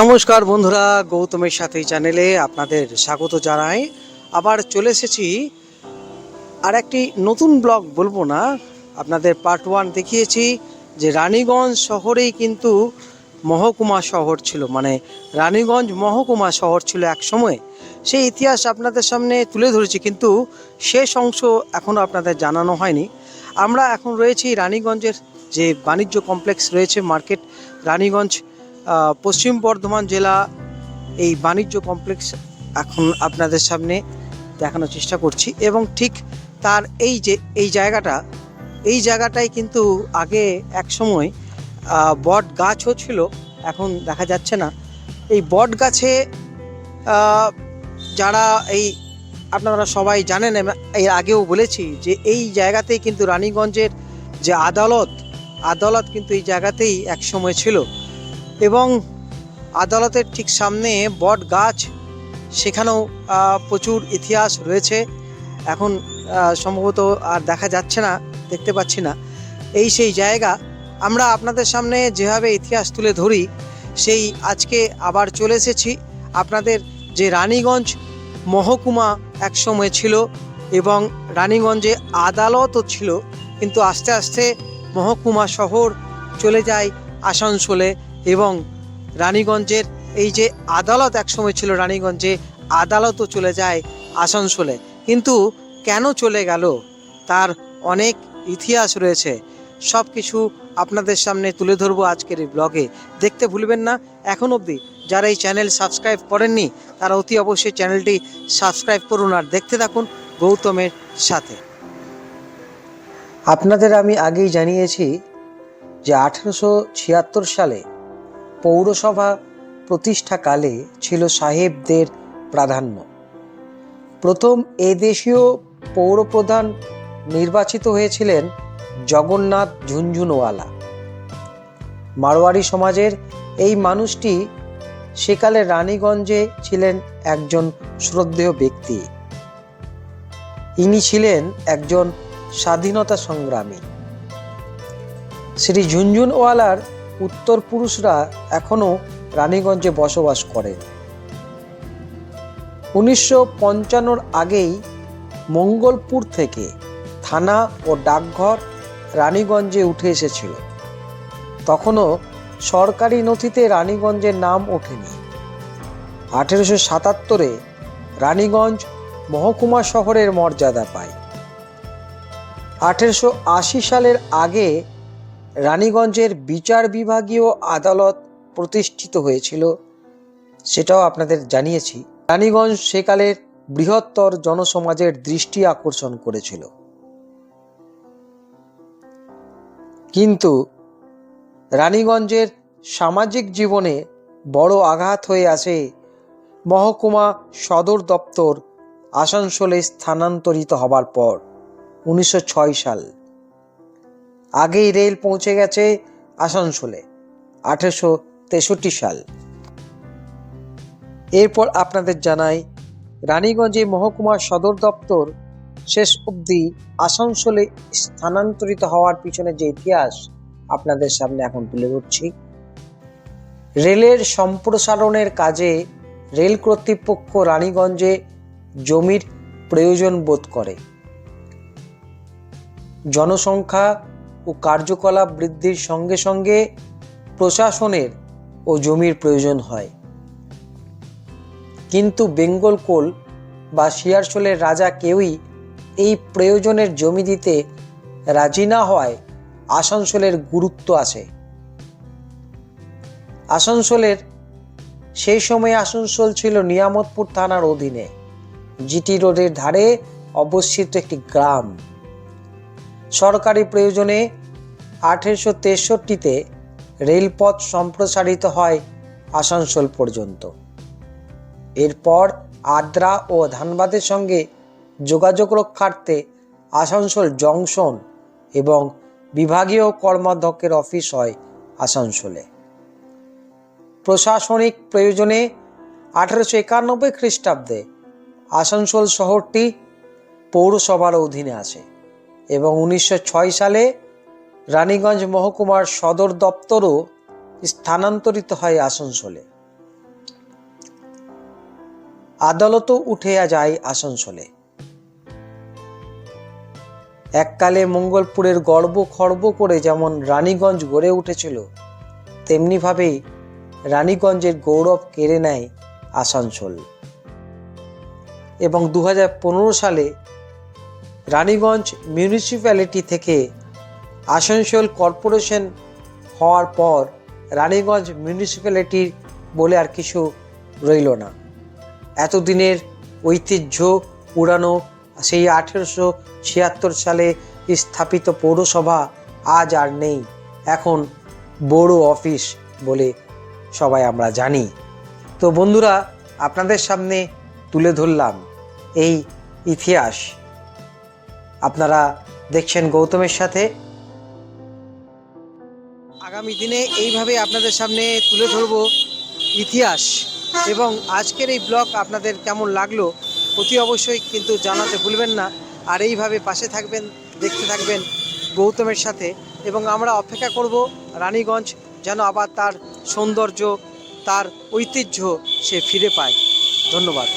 নমস্কার বন্ধুরা, গৌতমের সাথে চ্যানেলে আপনাদের স্বাগত জানাই। আবার চলে এসেছি আর একটি নতুন ব্লগ বলব না, আপনাদের পার্ট ওয়ান দেখিয়েছি যে রানীগঞ্জ শহরেই কিন্তু মহকুমা শহর ছিল মানে রানীগঞ্জ মহকুমা শহর ছিল এক সময়। সেই ইতিহাস আপনাদের সামনে তুলে ধরেছি, কিন্তু শেষ অংশ এখনও আপনাদের জানানো হয়নি। আমরা এখন রয়েছি রানীগঞ্জের যে বাণিজ্য কমপ্লেক্স রয়েছে মার্কেট রানীগঞ্জ পশ্চিম বর্ধমান জেলা এই বাণিজ্য কমপ্লেক্স এখন আপনাদের সামনে দেখানোর চেষ্টা করছি এবং ঠিক তার এই যে, এই জায়গাটা, এই জায়গাটায় কিন্তু আগে এক সময় বট গাছও ছিল, এখন দেখা যাচ্ছে না। এই বট গাছে যারা এই, আপনারা সবাই জানেন এর আগেও বলেছি যে এই জায়গাতেই কিন্তু রানীগঞ্জের যে আদালত আদালত কিন্তু এই জায়গাতেই এক সময় ছিল। এবং আদালতের ঠিক সামনে বট গাছ, সেখানেও প্রচুর ইতিহাস রয়েছে। এখন সম্ভবত আর দেখা যাচ্ছে না, দেখতে পাচ্ছি না। এই সেই জায়গা, আমরা আপনাদের সামনে যেভাবে ইতিহাস তুলে ধরি, সেই আজকে আবার চলে এসেছি। আপনাদের যে রানীগঞ্জ মহকুমা এক সময় ছিল এবং রানীগঞ্জে আদালতও ছিল, কিন্তু আস্তে আস্তে মহকুমা শহর চলে যায় আসানসোলে। এবং রানীগঞ্জের এই যে আদালত একসময় ছিল রানীগঞ্জে, আদালতও চলে যায় আসানসোলে। কিন্তু কেন চলে গেল? তার অনেক ইতিহাস রয়েছে। সব কিছু আপনাদের সামনে তুলে ধরবো আজকের এই ব্লগে। দেখতে ভুলবেন না, এখন অবধি যারা এই চ্যানেল সাবস্ক্রাইব করেননি, তারা অতি অবশ্যই চ্যানেলটি সাবস্ক্রাইব করুন আর দেখতে থাকুন গৌতমের সাথে। আপনাদের আমি আগেই জানিয়েছি যে আঠেরোশো ছিয়াত্তর সালে পৌরসভা প্রতিষ্ঠাকালে ছিল সাহেবদের প্রাধান্য। প্রথম এদেশীয় পৌরপ্রধান নির্বাচিত হয়েছিলেন জগন্নাথ ঝুনঝুনওয়ালা। মারোয়ারি সমাজের এই মানুষটি সেকালে রানীগঞ্জে ছিলেন একজন শ্রদ্ধেয় ব্যক্তি। ইনি ছিলেন একজন স্বাধীনতা সংগ্রামী। শ্রী ঝুনঝুনওয়ালার উত্তর পুরুষরা এখনও রানীগঞ্জে বসবাস করে। উনিশশো পঞ্চান্নর আগেই মঙ্গলপুর থেকে থানা ও ডাকঘর রানীগঞ্জে উঠে এসেছিল। তখনও সরকারি নথিতে রানীগঞ্জের নাম ওঠেনি। আঠেরোশো সাতাত্তরে রানীগঞ্জ মহকুমা শহরের মর্যাদা পায়। আঠেরোশো আশি সালের আগে রানীগঞ্জের বিচার বিভাগীয় আদালত প্রতিষ্ঠিত হয়েছিল, সেটাও আপনাদের জানিয়েছি। রানীগঞ্জ সেকালের বৃহত্তর জনসমাজের দৃষ্টি আকর্ষণ করেছিল। কিন্তু রানীগঞ্জের সামাজিক জীবনে বড় আঘাত হয়ে আসে মহকুমা সদর দপ্তর আসানসোলে স্থানান্তরিত হবার পর, উনিশশো ছয় সাল। আগেই রেল পৌঁছে গেছে আসানসোলে, আঠেরোশো তেষট্টি সাল। এরপর আপনাদের জানাই, রানীগঞ্জে মহকুমার সদর দপ্তর শেষ অবধি আসানসোলে স্থানান্তরিত হওয়ার পিছনে যে ইতিহাস আপনাদের সামনে এখন তুলে ধরছি। রেলের সম্প্রসারণের কাজে রেল কর্তৃপক্ষ রানীগঞ্জে জমির প্রয়োজন বোধ করে। জনসংখ্যা ও কার্যকলাপ বৃদ্ধির সঙ্গে সঙ্গে প্রশাসনের ও জমির প্রয়োজন হয়। কিন্তু বেঙ্গল কোল বা শিয়ারশোলের রাজা কেউই এই প্রয়োজনের জমি দিতে রাজি না হওয়ায় আসানসোলের গুরুত্ব আছে। আসানসোলের সেই সময় আসানসোল ছিল নিয়ামতপুর থানার অধীনে। জিটি রোডের ধারে অবস্থিত একটি গ্রাম। সরকারি প্রয়োজনে আঠেরোশো তেষট্টিতে রেলপথ সম্প্রসারিত হয় আসানসোল পর্যন্ত। এরপর আদ্রা ও ধানবাদের সঙ্গে যোগাযোগ রক্ষার্থে আসানসোল জংশন এবং বিভাগীয় কর্মাধ্যক্ষের অফিস হয় আসানসোলে। প্রশাসনিক প্রয়োজনে আঠেরোশো একানব্বই খ্রিস্টাব্দে আসানসোল শহরটি পৌরসভার অধীনে আছে এবং উনিশশো ছয় সালে রানীগঞ্জ মহকুমার সদর দপ্তরও স্থানান্তরিত হয় আসানসোলে। আদালতও উঠে যায় আসানসোলে। এককালে মঙ্গলপুরের গর্ব খর্ব করে যেমন রানীগঞ্জ গড়ে উঠেছিল, তেমনিভাবেই রানীগঞ্জের গৌরব কেড়ে নেয় আসানসোল। এবং দু হাজার পনেরো সালে রানীগঞ্জ মিউনিসিপ্যালিটি থেকে আসানসোল কর্পোরেশন হওয়ার পর রানীগঞ্জ মিউনিসিপ্যালিটির বলে আর কিছু রইল না। এতদিনের ঐতিহ্য পুরানো সেই আঠেরোশো ছিয়াত্তর সালে স্থাপিত পৌরসভা আজ আর নেই। এখন বড় অফিস বলে সবাই আমরা জানি। তো বন্ধুরা, আপনাদের সামনে তুলে ধরলাম এই ইতিহাস। আপনারা দেখছেন গৌতমের সাথে। আগামী দিনে এইভাবে আপনাদের সামনে তুলে ধরবো ইতিহাস এবং আজকের এই ব্লগ আপনাদের কেমন লাগল অতি অবশ্যই কিন্তু জানাতে ভুলবেন না। আর এইভাবে পাশে থাকবেন, দেখতে থাকবেন গৌতমের সাথে এবং আমরা অপেক্ষা করব রানীগঞ্জ যেন আবার তার সৌন্দর্য, তার ঐতিহ্য সে ফিরে পায়। ধন্যবাদ।